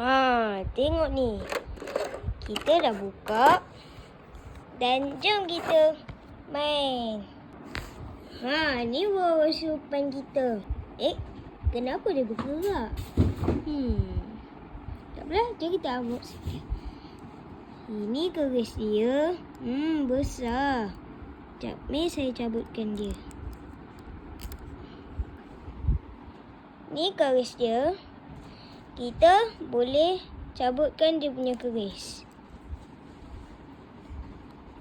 Ha, tengok ni. Kita dah buka. Dan jom kita main. Ha, ni bawa supan kita. Eh, kenapa dia bergerak? Hmm. Tak apalah, jom kita amuk sikit. Ini keris dia. Hmm, besar. Sekejap, ni saya cabutkan dia. Ni keris dia. Kita boleh cabutkan dia punya keris.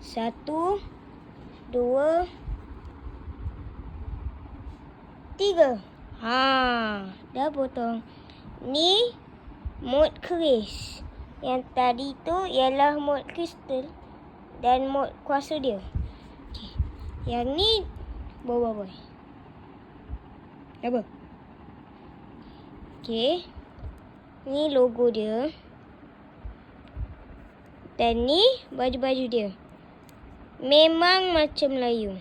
Satu, dua, tiga. Ha, dah potong. Ni mod keris. Yang tadi tu ialah mod kristal dan mod kuasa dia. Okay. Yang ni bawa boy. Apa? Okey. Ni logo dia. Dan ni baju-baju dia. Memang macam Melayu.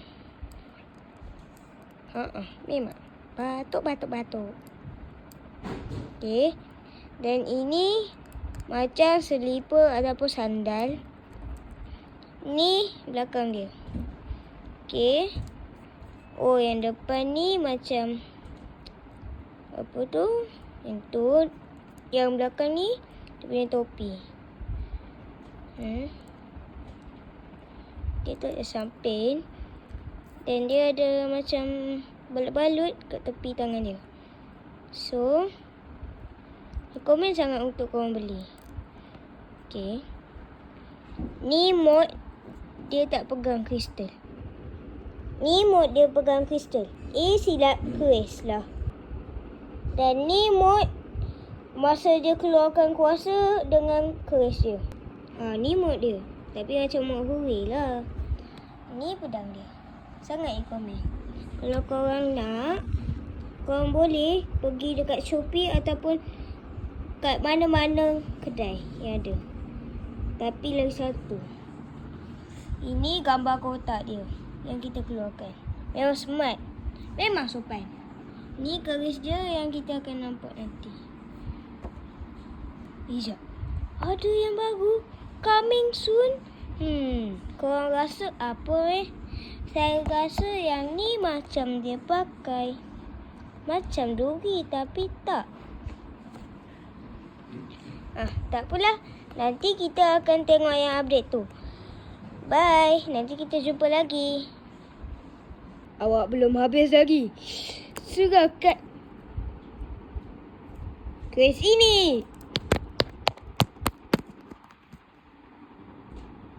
Ha ah, memang. Batuk batuk batuk. Okey. Dan ini macam selipar ataupun sandal. Ni belakang dia. Okey. Oh, yang depan ni macam apa tu? Yang tu yang belakang ni dia punya topi. Hmm. Dia tu ada samping dan dia ada macam balut-balut kat tepi tangan dia. So, rekomen sangat untuk korang beli. Okay. Ni mod dia tak pegang kristal. Ni mod dia pegang kristal. Eh silap keris lah. Dan ni mod masa dia keluarkan kuasa dengan keris dia. Ha, ni mod dia. Tapi macam mod huri lah. Ni pedang dia. Sangat recommend. Kalau korang nak, korang boleh pergi dekat Shopee ataupun kat mana-mana kedai yang ada. Tapi lagi satu. Ini gambar kotak dia yang kita keluarkan. Memang smart. Memang sopan. Ni keris dia yang kita akan nampak nanti. Ija. Ada yang baru. Coming soon. Hmm. Korang rasa apa eh? Saya rasa yang ni macam dia pakai. Macam duri tapi tak. Ah, tak apalah. Nanti kita akan tengok yang update tu. Bye. Nanti kita jumpa lagi. Awak belum habis lagi. Sudah kat. Kuis ini.